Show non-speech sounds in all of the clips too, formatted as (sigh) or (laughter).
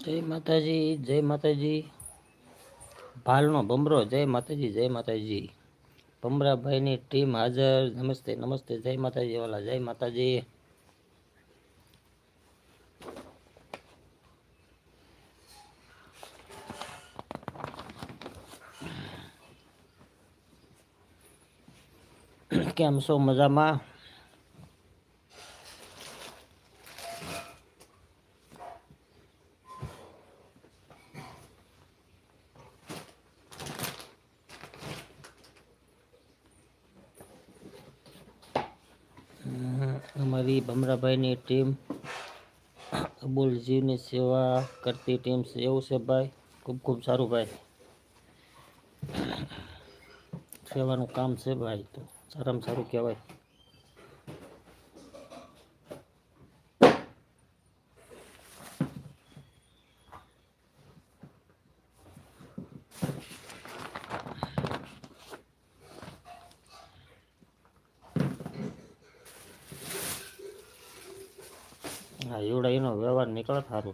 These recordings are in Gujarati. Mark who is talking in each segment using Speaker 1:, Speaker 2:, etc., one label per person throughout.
Speaker 1: જય માતાજી જય માતાજી ભાલનો બમરો જય માતાજી જય માતાજી ભમરાભાઈની ટીમ હાજર નમસ્તે નમસ્તે જય માતાજી વાલા જય માતાજી કેમ છો મજામાં હમ, ભમરાભાઈની ટીમ અબુલજીની સેવા કરતી ટીમ છે. એવું છે ભાઈ? ખૂબ ખૂબ સારું ભાઈ. સેવાનું કામ છે ભાઈ તો. સારામાં સારું કહેવાય હા એવડા એનો વ્યવહાર નીકળે સારું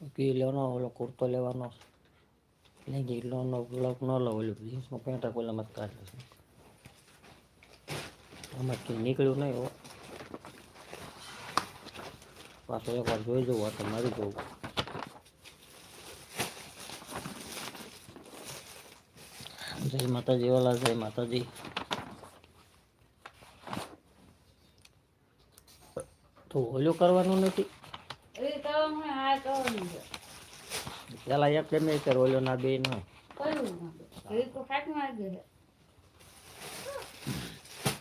Speaker 1: લેવાનો ઓલો કુર્તો લેવાનો લેગી લોનો બ્લોક ન લો ઓલું જીન્સમાં પેન્ટ પેલા મત કાઢી લઈશું આમાં કંઈ નીકળ્યું નહીં હો પાછો એકવાર જોઈ જવું તો મારી જવું જય માતાજી વાલા જય માતાજી તો ઓલું કરવાનું નથી પેલા એક કેમ નહીં કર ના બે નો.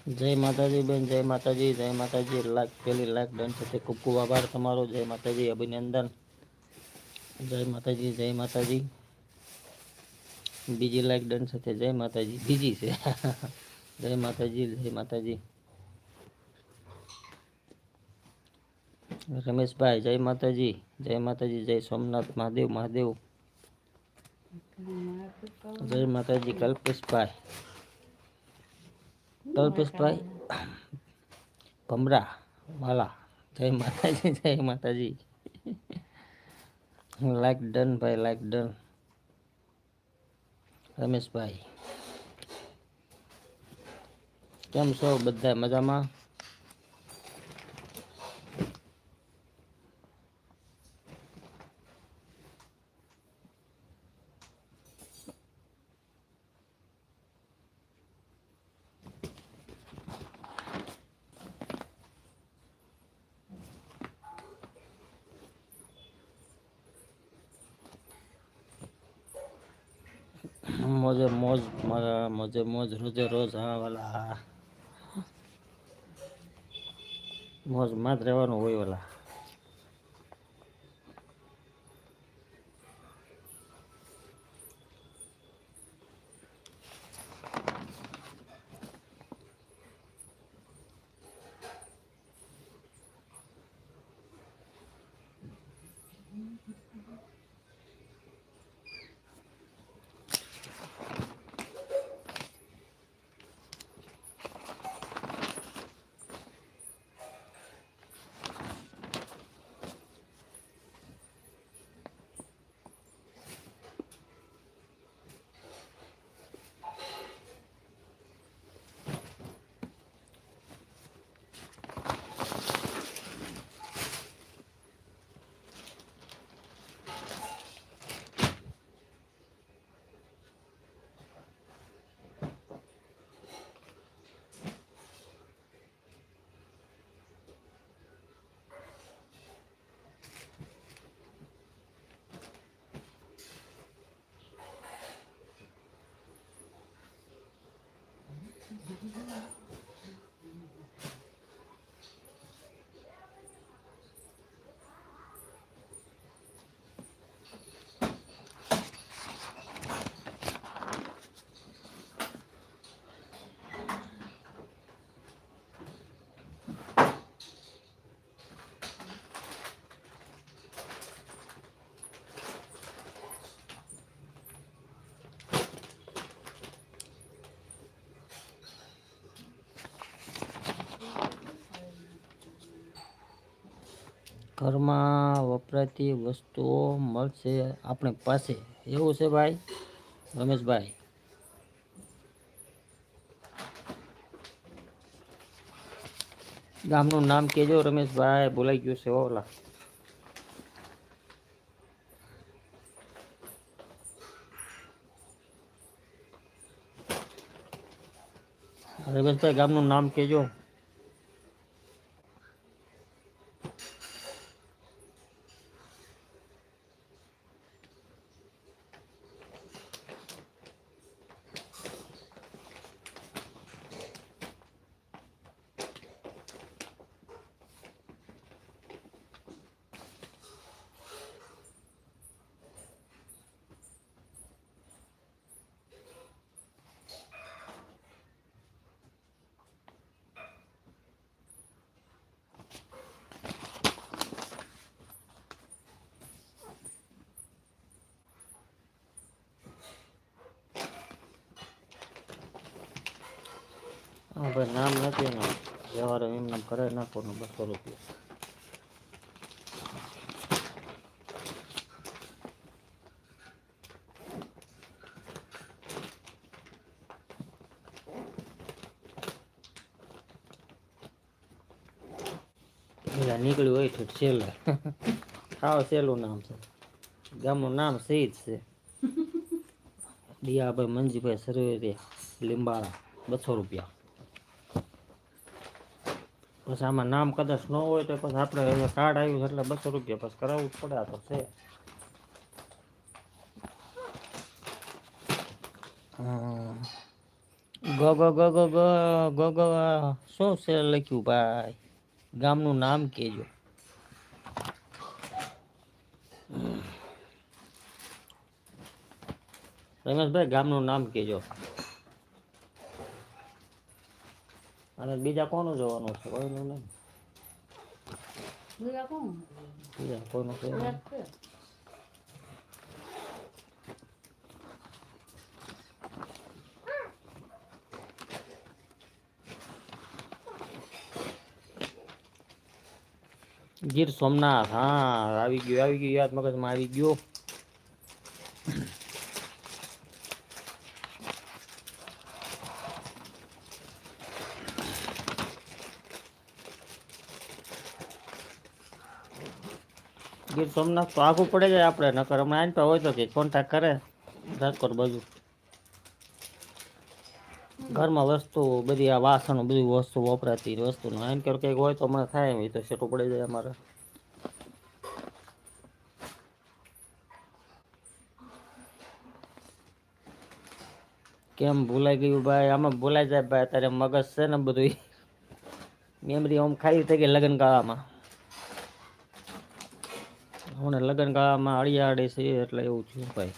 Speaker 1: જય માતાજી બેન, જય માતાજી જય માતાજી. લાખ, પેલી લાખ ડન સાથે ખૂબ ખૂબ આભાર તમારો. જય માતાજી, અભિનંદન. જય માતાજી જય માતાજી. બીજી લાખ ડન સાથે જય માતાજી. બીજી છે. (laughs) જય માતાજી જય માતાજી. રમેશભાઈ, જય માતાજી જય માતાજી, જય સોમનાથ, મહાદેવ મહાદેવ. જય માતાજી, કલ્પેશભાઈ. કલ્પેશભાઈ, ભમરા વાલા જય માતાજી જય માતાજી. લાઈક ડન ભાઈ લાઈક ડન રમેશભાઈ, કેમ છો બધા? મજામાં મોજે મોજ મારા મોજે મોજ રોજે રોજ હા વાલા. હા મોજમાં જ રહેવાનું હોય વાલા. ઘરમાં વપરાતી વસ્તુઓ મળશે આપણી પાસે. એવું છે ભાઈ? રમેશભાઈ. ગામનું નામ કહેજો રમેશભાઈ, બોલાઈ ગયું છે ઓલા. રમેશભાઈ, ગામનું નામ કહેજો. હા ભાઈ નામ નથી એનું. વ્યવહાર એમ નામ કરાવી નાખવાનું બસો રૂપિયા. પેલા નીકળ્યું હોય ઠીક છેલ્લે. ખાવ સહેલું નામ છે. ગામનું નામ શહીદ છે. (laughs) દિયાભાઈ મંજીભાઈ સરવેરિયા લીંબાળા બસો રૂપિયા. પછી આમાં નામ કદાચ ન હોય તો પછી આપણે હવે કાર્ડ આવ્યું છે એટલે બસો રૂપિયા પછી કરાવવું જ પડે આ તો છે. ગ ગ ગ ગ ગ ગ ગ શું છે લખ્યું ભાઈ? ગામનું નામ કહેજો. રમેશભાઈ, ગામનું નામ કહેજો. અને બીજા કોનું જોવાનું છે? કોઈનું નહીં.
Speaker 2: બીજા કોણ?
Speaker 1: બીજા કોઈનું છે. ગીર સોમનાથ. હા આવી ગયો આવી ગયો. યાદ મગજમાં આવી ગયું. ગીર સોમનાથ તો આઘું પડે જાય આપણે, નકર હમણાં આઈને પર હોય તો કે કોન્ટેક્ટ કરે. રાજકોટ બાજુ. ઘરમાં વસ્તુ બધી આ વાસણ બધી વસ્તુ વપરાતી વસ્તુનું. આઈને કર કંઈક હોય તો મને થાય એમ તો સેટું પડી જાય અમારે. કેમ ભૂલાઈ ગયું ભાઈ? આમાં ભૂલાઈ જાય ભાઈ તારે મગજ છે ને બધું મેમરી આમ ખાલી થઈ ગઈ લગ્ન ગાળામાં. હમણાં લગ્ન ગાળામાં અળિયા અડી છે એટલે એવું થયું ભાઈ.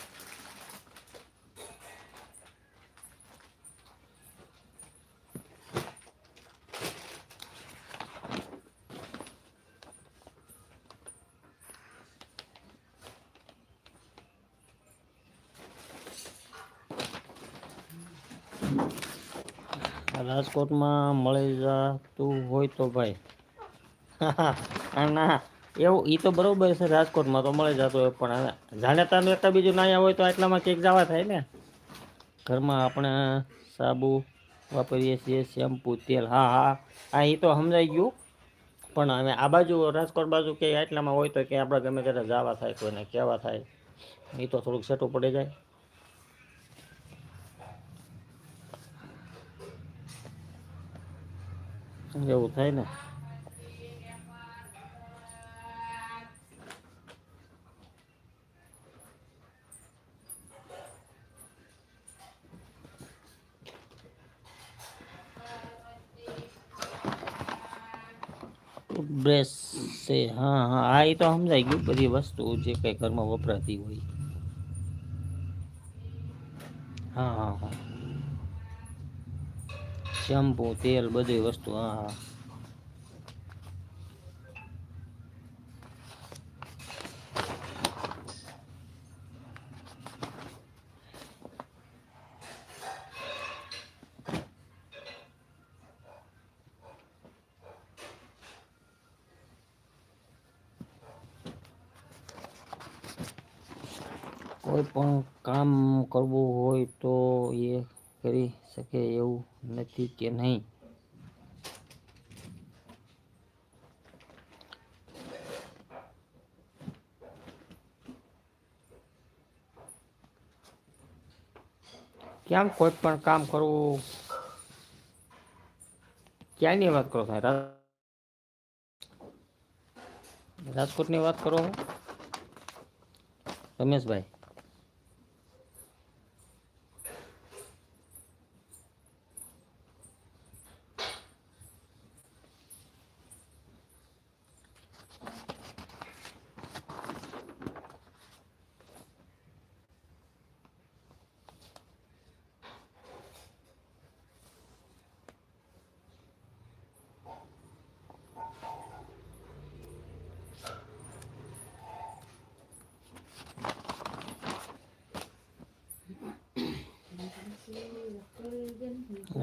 Speaker 1: રાજકોટમાં મળી જતું હોય તો ભાઈ. (laughs) ના. એવું એ તો બરોબર છે, રાજકોટમાં તો મળી જતો હોય, પણ જાણેતાનું એક બીજું ના હોય તો આટલામાં કેક જવા થાય ને? ઘરમાં આપણે સાબુ વાપરીએ છીએ, શેમ્પુ, તેલ, હા હા. હા એ તો સમજાઈ ગયું. પણ હવે આ બાજુ, રાજકોટ બાજુ કે આટલામાં હોય તો કે આપણે ગમે ત્યારે જવા થાય, કોઈને કહેવા થાય એ તો થોડુંક સેટું પડી જાય. એવું થાય ને? બ્રેસ છે હા હા આ એ તો સમજાઈ ગયું. બધી વસ્તુ જે કંઈ ઘરમાં વપરાતી હોય. હા હા હા. શેમ્પુ, તેલ બધી વસ્તુ, હા હા. કોઈ પણ કામ કરવું હોય તો એ કરી શકે એવું નથી કે નહીં. કેમ કોઈ પણ કામ કરવું? ક્યાંની વાત કરો સાહેબ રાજકોટની વાત કરો? છો? રમેશભાઈ.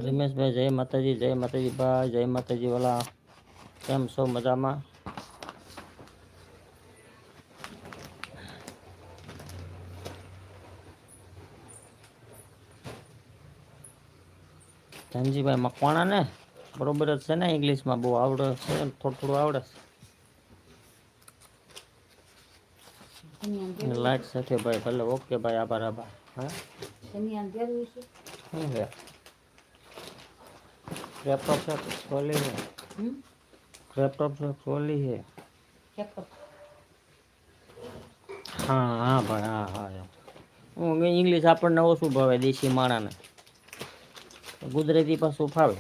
Speaker 1: રમેશભાઈ જય માતાજી જય માતાજી ભાઈ જય માતાજી વાલા કેમ છો મજામાં? ધનજીભાઈ મકવાણા ને? બરોબર જ છે ને ઇંગ્લિશમાં બહુ આવડે છે ને થોડું થોડું આવડે છે. લાઈટ સાથે ભાઈ ભલે ઓકે ભાઈ આભાર આભાર હા. શું છે લેપટોપ છે ખોલી છે લેપટોપ છે ખોલી છે હા હા ભાઈ હા હા હું ઇંગ્લિશ આપણને ઓછું ભાવે દેશી માણાને. ગુજરાતી પાછું ફાવે.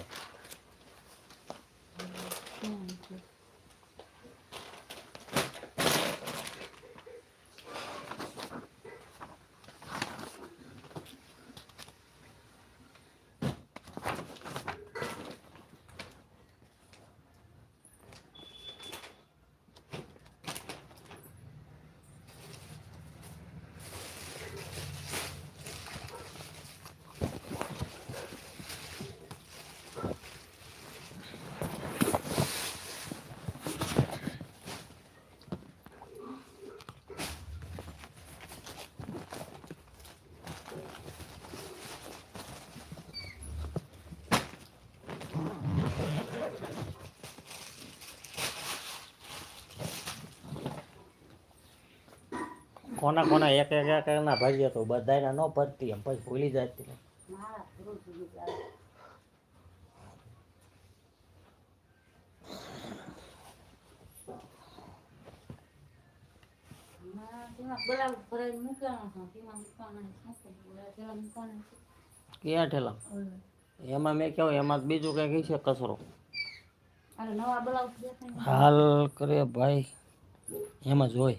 Speaker 1: કોના કોના એક એક એક ના ભાગ્ય તો બધાયના ન ભરતી એમ પછી ભૂલી જતી. ક્યાં ઠેલા? એમાં મેં કહ્યું એમાં બીજું કંઈક છે કચરો. હાલ કરે ભાઈ એમાં જ હોય.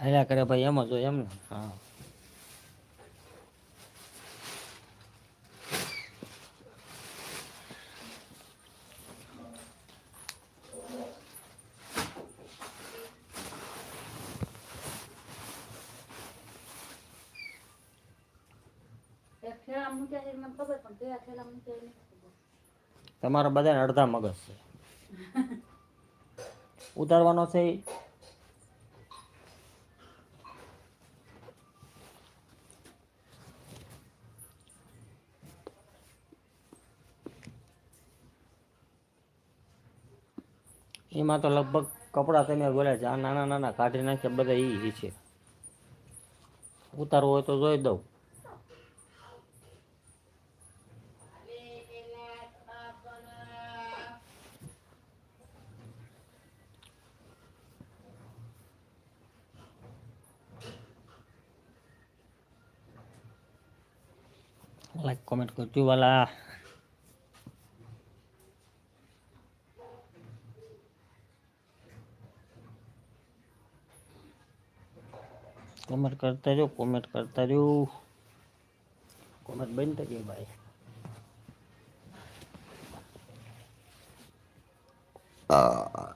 Speaker 1: હાલ્યા કરે ભાઈ એમ જ હોય એમ ને. હા. તમારા બધાને અડધા મગજ છે. (laughs) ઉતારવાનો છે ઈ? એમાં તો લગભગ કપડાં તમે બોલે છે, આ નાના નાના કાઢી નાખ્યા બધા ઈ છે. ઉતારવું હોય તો જોઈ દઉં. લાઈક કોમેન્ટ કરજો વાલા. કોમેન્ટ કરતા રહ્યો કોમેન્ટ કરતા રહ્યો. કોમેન્ટ બંધ થઈ ગઈ ભાઈ. આ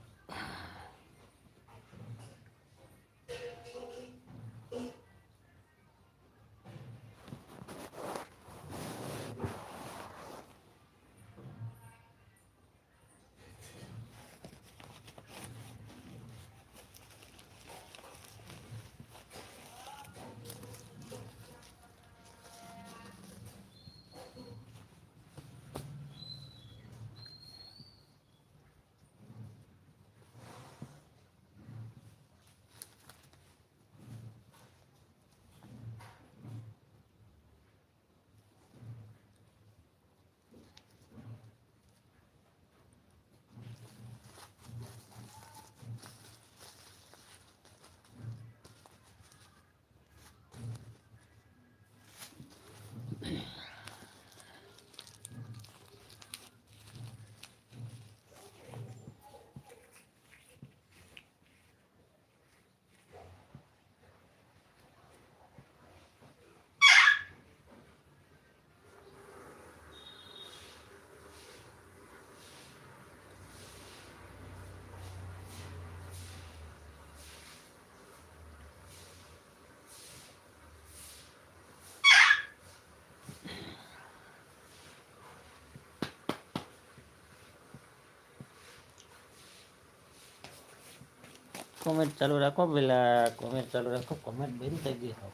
Speaker 1: કોમેન્ટ ચાલુ રાખો પેલા કોમેન્ટ ચાલુ રાખો કોમેન્ટ બંધ થઈ ગઈ હાવ.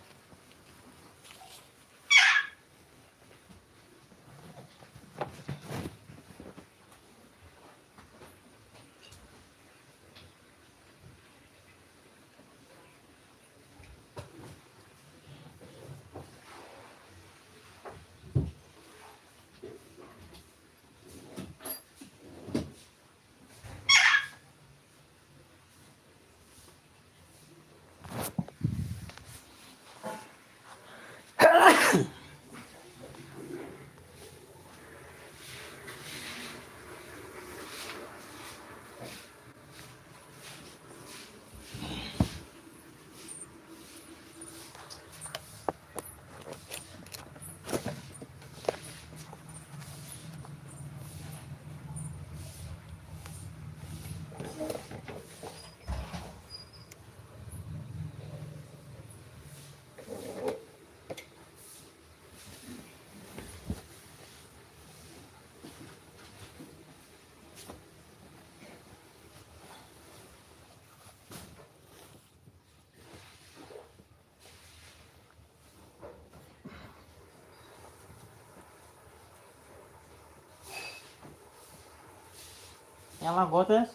Speaker 1: એમાં ગોતેશ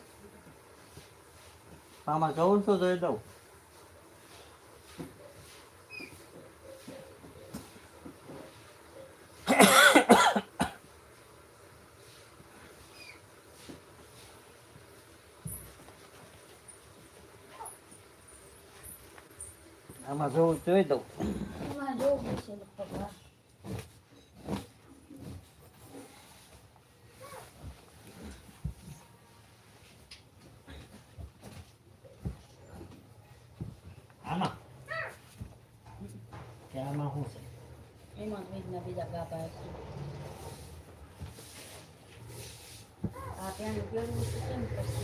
Speaker 1: આમાં જવું છું જોઈ દઉં. આમાં જવું જોઈ દઉં.
Speaker 2: જોવું પડશે લગભગ હા.
Speaker 1: આમાં કે આમાં શું છે?
Speaker 2: એમાં બીજના બીજા ગાભા આ ત્યાં ઉપયોગ કેમ કરશે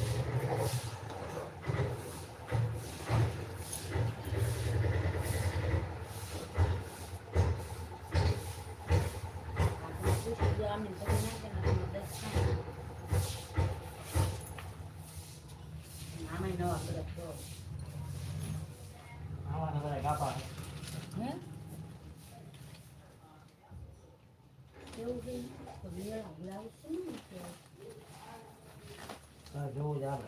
Speaker 2: આપણે પૂછી જો આમને બધું નાખે ને આમાં દસ થાય. આમાંય નવા બધા જો.
Speaker 1: આમાં તો બધા ગાપા છે.
Speaker 2: હે કેવું છે તો મેળા બોલાવું છે ને કે
Speaker 1: હા, જોવું જ આવે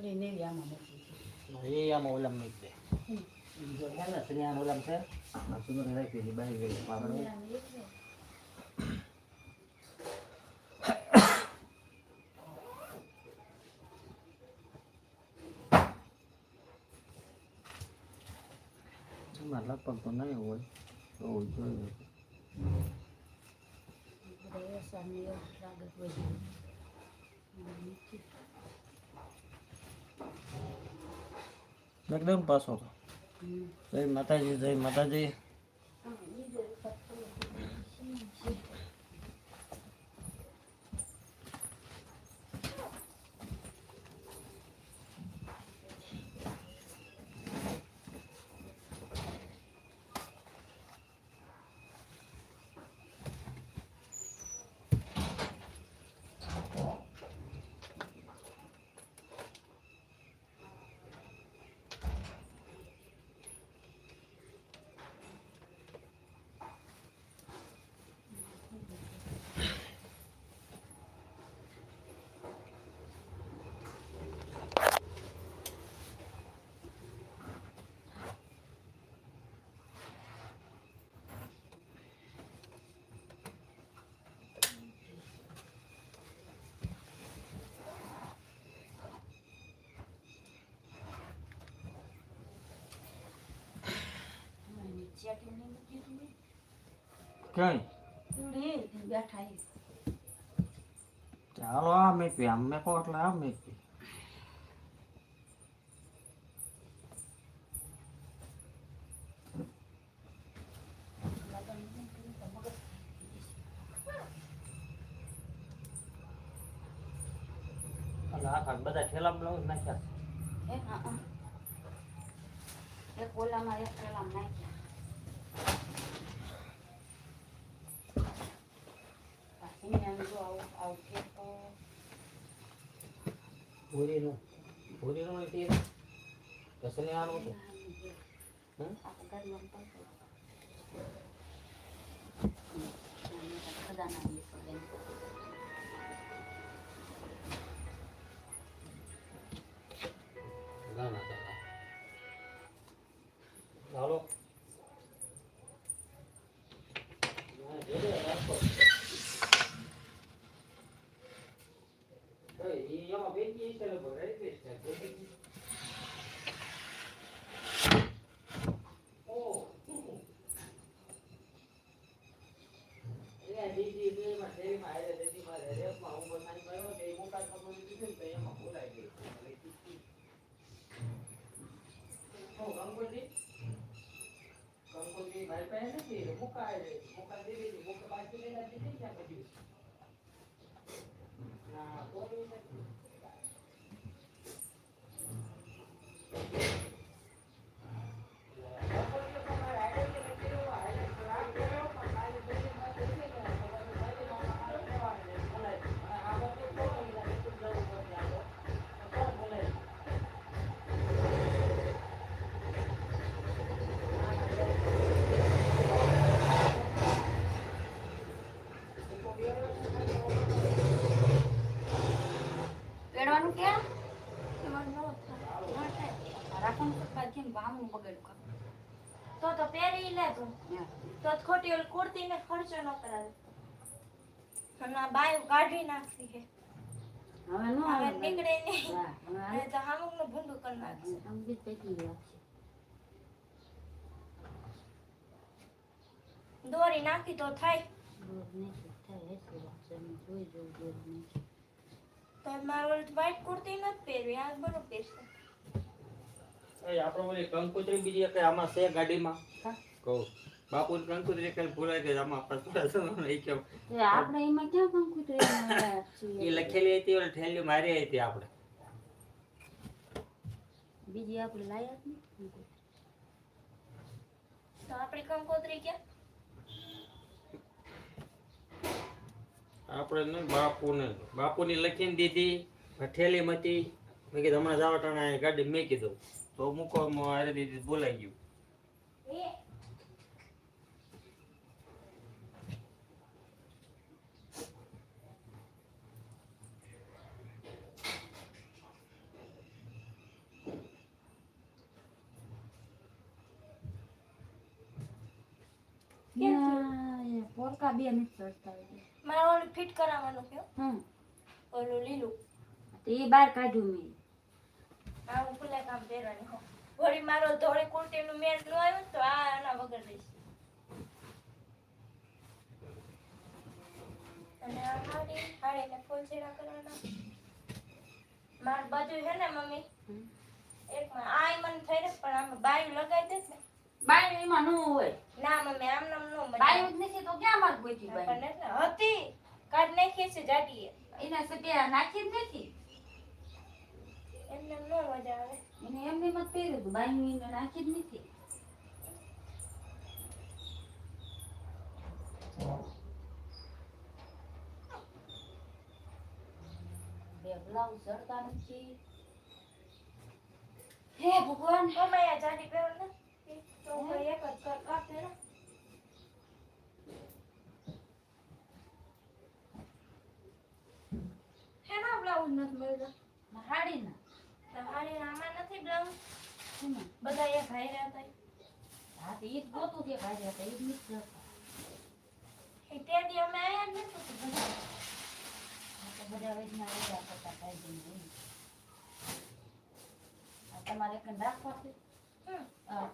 Speaker 2: સુંદરી નેવી આમાં મૂકી છે
Speaker 1: એ આમાં ઓલમ મૂકી દે જો એને શ્રીયાન ઓલમ છે આ સુંદરી રાખી હતી બાઈ ગઈ આપણે
Speaker 2: મેળામાં એક છે.
Speaker 1: એમાં લગભગ તો નહીં હોય તો જોઈએ
Speaker 2: બધા એસા ને એવું લાગે બધું. આમાં મૂકી.
Speaker 1: એકદમ પાછો. જય માતાજી જય માતાજી
Speaker 3: કઈ
Speaker 2: બેઠા
Speaker 3: ચાલો આ મેં આમ મેકો એટલે આ મેકવી
Speaker 2: લગન નહીં કર્યું તો મગજ
Speaker 1: અને આખા બધા ઠેલા બ્લાઉઝ નાખ્યા
Speaker 2: એ હા હા એક ઓલામાં એક ઓલામાં નાખ્યા પાછી આમ જો આવું આવું કે તો
Speaker 1: ભૂરીનું ભૂરીનું ટીર કસને આનું હતું હમ?
Speaker 2: આપણે ગાડીમાં પડતો ખજાના એ તો બેન
Speaker 1: ગાના ગાના હાલો ના, જોડે રાખો. ઓય, ઈ એમાં ભેગી છે લગભગ, right base છે, ભેગી. ઓહ. એટલે બીજી બેમાં શેરીમાં હારે રેતીમાં રેતમાં હું બસાઈ ગયો તે મોટા કપડું દીધું ને તો એમાં બોલાઈ ગઈ એટલે કીધી. હું કંકોત્રી? કંકોત્રી મારી પાસે નથી એટલે મુકાય છે. મુકા દઈ દીધી. મુકા બાકી લઈને દીધી ને ત્યાં પછી. ના, કોઈ નથી. કંકોત્રી તો મારે હારે જ નથી રહ્યો. હારે જ રાખ કર્યો, પણ મારી બેટીમાં તો છે ને, તો બધું બેટીમાં મારે કહેવાનું છે, બોલાય. અને આ બધું કોણ બોલાય? એટલું જ જવું પડશે આ તો. તો કોણ બોલાય?
Speaker 2: પેડવાનું કેમ એમાં ન થાય ન થાય રાખવાનું તો પાછી ને ભાવનું બગાડ્યું કામ
Speaker 4: તો તો પહેરી લે તું.
Speaker 2: હા.
Speaker 4: તો ખોટી ઓલી કુર્તીને ખર્ચો ન કરાવે. અને આ કાઢી નાખી છે.
Speaker 2: હવે નો
Speaker 4: હવે નીકળે નહીં.
Speaker 2: હવે
Speaker 4: હવે તો હામુકનું ભૂંડું કરી નાખશે.
Speaker 2: હવે પેકી લાગશે.
Speaker 4: દોરી નાખી તો થાય. તો મારે ઓલી કુર્તી નથી પહેરવી આ બરોબર પહેરશે
Speaker 3: એ આપણે ઓલી કંકુતરી બીજી એક આમાં છે ગાડીમાં.
Speaker 2: હા.
Speaker 3: કહું. બાપુ કંકોત્રી કઈ ભૂલાઈ ગઈ આમાં પાછું એ કેમ
Speaker 2: આપણે એમાં ક્યાં કંકુતરી
Speaker 3: એ લખેલી હતી ઓલી ઠેલી મારી હતી આપણે.
Speaker 2: બીજી આપણે લાયા જ
Speaker 4: તો આપણી કંકોત્રી ક્યાં?
Speaker 3: આપણે ને બાપુને. બાપુની લખીને દીધી ઠેલી મતી મેં કીધું હમણાં જવા ટાણા ગાડી મેં કીધું. તો મૂકો હારે દીધી બોલાઈ ગયું.
Speaker 2: પોરકા બે નથી ચડતા
Speaker 4: મારે ઓલું ફિટ કરાવવાનું છે
Speaker 2: હમ.
Speaker 4: ઓલું લીલું.
Speaker 2: તો એ બહાર કાઢ્યું મેં.
Speaker 4: આ હું ભૂલે કામ પહેરવાની હો વળી મારો ધોળી કુર્તીનું મેળ ન આવ્યું તો આ આના વગર રહીશ અને આ હાડી હાડીને ફૂલ છેડા કરવાના. મારું બધું છે ને મમ્મી? એક આ મને થઈ ને પણ આમાં બાયું લગાવી દે ને.
Speaker 2: બાયું એમાં ન હોય.
Speaker 4: ના મમ્મી આમ નામ નો મજા
Speaker 2: બાયું જ નથી તો ક્યાં માર ગોતી બાયું?
Speaker 4: પણ હતી. કાઢ નાખીએ છે જાડીએ.
Speaker 2: એના સગ્યા નાખી જ નથી?
Speaker 4: એમને નો મજા આવે.
Speaker 2: એને એમને મત પહેર્યું હતું બાયું એને નાખી જ નથી. બે બ્લાઉઝ જડતા નથી. હે ભગવાન!
Speaker 4: મમ્મી આ જાડી પહેર ને તો હું એક જ કર કાપે ને હેના બ્લાઉઝ નથી
Speaker 2: મળ્યો હાડીના
Speaker 4: તમારી આમાં નથી બ્લાઉઝ? બધા એ હાઈ રહ્યા
Speaker 2: હા તો ઈ જ ગોતું કે ભાઈ હતા ઈ જ નથી જડતા.
Speaker 4: હતા તે દી અમે આયા નથી બધા
Speaker 2: બધા વેચના કરતા કાંઈ જ નહીં. આ તમારે કઈ રાખવા છે
Speaker 4: હમ.
Speaker 2: હા.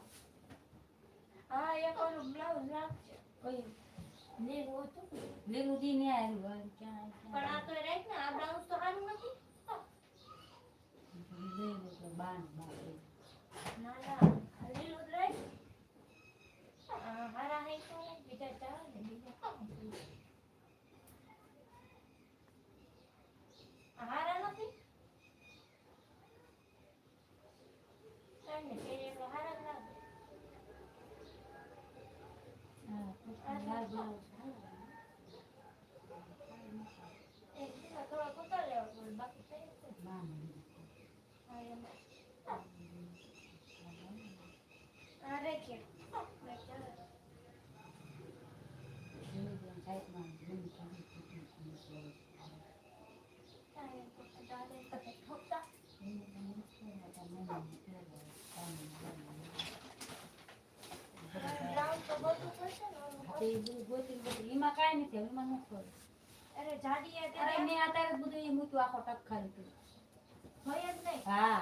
Speaker 4: હા એક ઓલું બ્લાઉઝ રાખજે.
Speaker 2: કયું
Speaker 4: લીલું હતું.
Speaker 2: લીલું દી ને આવ્યું ક્યાં
Speaker 4: પણ આ તો રાખ ને આ બ્લાઉઝ તો સારું નથી.
Speaker 2: બાન બાન.
Speaker 4: ના ના આ લીલું જ રાખ આ હારા હે તો બીજા ચાલે ને બીજા આ હારા નથી કાંઈ નહીં, પહેરીએ એટલે હારા જ લાગે.
Speaker 2: લાલ બ્લાઉઝ
Speaker 4: એક દિવસ થોડો કુતર લેવો પડે, બાકી થઈ જશે.
Speaker 2: બાન
Speaker 4: હા, એમ. આ રાખીએ. રાખીએ.
Speaker 2: લીલું સાઈડમાં લીલું સાઈડમાં
Speaker 4: આ એમ તો ચાલે તો કંઈ ઠોકતા. બ્લાઉઝ તો બધું થશે ને ઓલું.
Speaker 2: એમાં ન ખબર
Speaker 4: અરે જાડી અત્યારે
Speaker 2: મેં અત્યારે બધું એ મૂક્યું આખો ટક ખાલી. કર્યું.
Speaker 4: હોય જ નહીં.
Speaker 2: હા.